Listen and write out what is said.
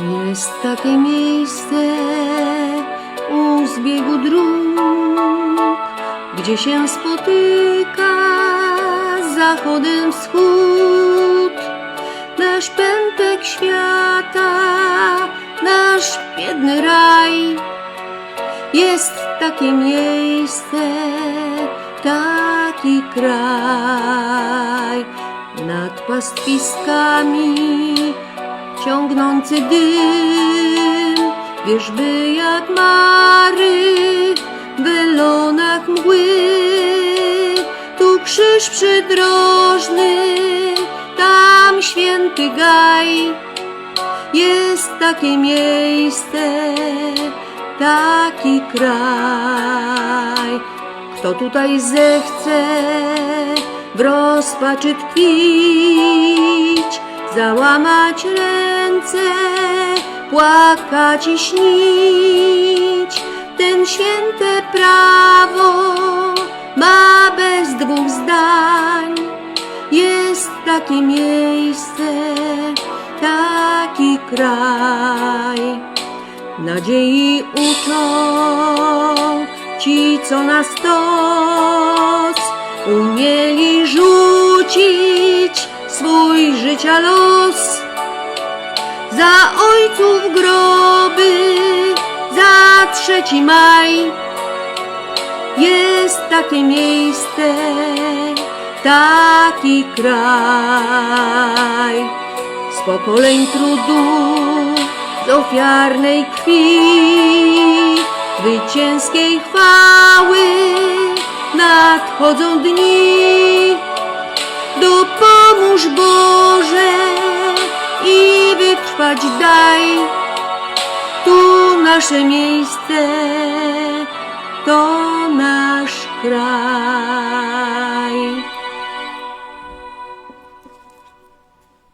Jest takie miejsce u zbiegu dróg, gdzie się spotyka zachodem wschód. Nasz pępek świata, nasz biedny raj. Jest takie miejsce, taki kraj nad pastwiskami ciągnący dym, wierzby jak mary w welonach mgły. Tu krzyż przydrożny, tam święty gaj. Jest takie miejsce, taki kraj. Kto tutaj zechce w rozpaczy tkwić, załamać ręce, płakać i śnić, ten święte prawo ma bez dwóch zdań. Jest takie miejsce, taki kraj. Nadziei uczą ci, co na stos umieli rzucić swój życia los. Za ojców groby, za trzeci maj jest takie miejsce, taki kraj. Z pokoleń trudu, z ofiarnej krwi, zwycięskiej chwały nadchodzą dni. Pomóż Boże i wytrwać daj. Tu nasze miejsce, to nasz kraj.